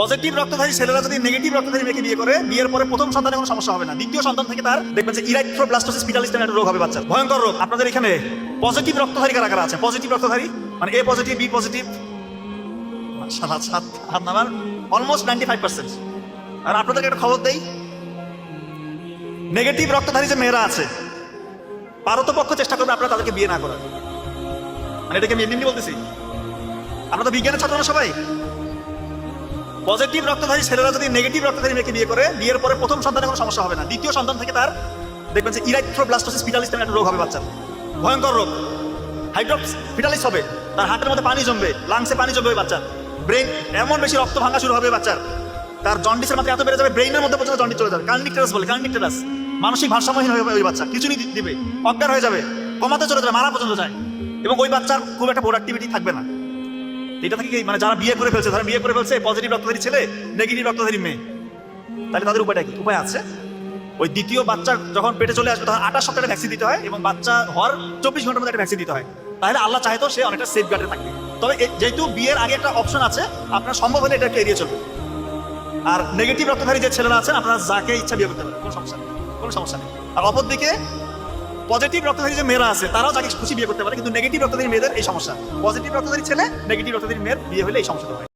Positive রক্তধারী ছেলেরা যদি negative রক্তধারী মেয়েকে বিয়ে করে, বিয়ের পরে প্রথম সন্তানে কোনো সমস্যা হবে না। দ্বিতীয় সন্তান থেকে তার দেখবেন যে ইরাইথ্রোব্লাস্টোসিস পিটালিস নামে একটা রোগ হবে বাচ্চা ভয়ঙ্কর রোগ। আপনাদের এখানে পজিটিভ রক্তধারী কারা কারা আছে? পজিটিভ রক্তধারী? মানে এ পজিটিভ বি পজিটিভ সাত সাত হাত অলমোস্ট নাইনটি ফাইভ পার্সেন্ট আর আপনাদেরকে একটা খবর দেই। নেগেটিভ রক্তধারী যে মেয়েরা আছে পারতপক্ষ চেষ্টা করবে আপনারা তাদেরকে বিয়ে না করার। মানে এটাকে আমি এমনি বলতেছি। আপনারা তো বিজ্ঞানের ছাত্র না সবাই। পজিটিভ রক্তধারী ছেলেরা যদি নেগেটিভ রক্তধারী মেয়েকে বিয়ে করে, বিয়ের পরে প্রথম সন্তানে কোনো সমস্যা হবে না। দ্বিতীয় সন্তান থেকে তার দেখবেন যে ইরাইথ্রোব্লাস্টোসিস পিটালিস নামে একটা রোগ হবে বাচ্চার। ভয়ঙ্কর রোগ। হাইড্রোপস পিটালিস হবে। তার হার্টের মধ্যে পানি জমবে লাংসে পানি জমবে বাচ্চার। ব্রেন এমন বেশি রক্ত ভাঙা শুরু হবে বাচ্চার। তার জন্ডিসের মাত্রা এত বেড়ে যাবে ব্রেইনের মধ্যে পর্যন্ত জন্ডিস চলে যাবে। কার্নিকটেরাস বলে কার্নিকটেরাস মানসিক ভারসাম্যহীন হয়ে ওই বাচ্চা। কিছু নিয়ে দিবে। অজ্ঞান হয়ে যাবে। কমাতে চলে যাবে, মারা পর্যন্ত যায়। এবং ওই বাচ্চার খুব একটা প্রোডাক্টিভিটি থাকবে না। এটা থেকে মানে যারা বিয়ে করে ফেলছে যারা বিয়ে করে ফেলছে পজিটিভ রক্তধারী ছেলে নেগেটিভ রক্তধারী মেয়ে। তাহলে তাদের উপায়টা কি? উপায় আছে? ওই দ্বিতীয় বাচ্চা যখন পেটে চলে আসবে, তখন আঠাশ সপ্তাহে ভ্যাকসিন দিতে হয় এবং বাচ্চা হওয়ার চব্বিশ ঘণ্টার মধ্যে একটা ভ্যাকসিন দিতে হয়। তাহলে আল্লাহ চাইতো সে অনেকটা সেফ গার্ডে থাকবে। তবে যেহেতু বিয়ের আগে একটা অপশন আছে, আপনার সম্ভব হলে এটাকে এড়িয়ে চলবে আর নেগেটিভ রক্তধারী যে ছেলেরা আছেন, আপনারা যাকে ইচ্ছা বিয়ে করতে পারেন, কোনো সমস্যা নেই। কোনো সমস্যা নেই। আর অপরদিকে পজিটিভ রক্তধারী যে মেয়েরা আছে, তারাও যাকে খুশি বিয়ে করতে পারে, কিন্তু নেগেটিভ রক্তধারী মেয়েদের এই সমস্যা। পজিটিভ রক্তধারী ছেলে নেগেটিভ রক্তধারী মেয়ের বিয়ে হলে এই সমস্যাটা হয়।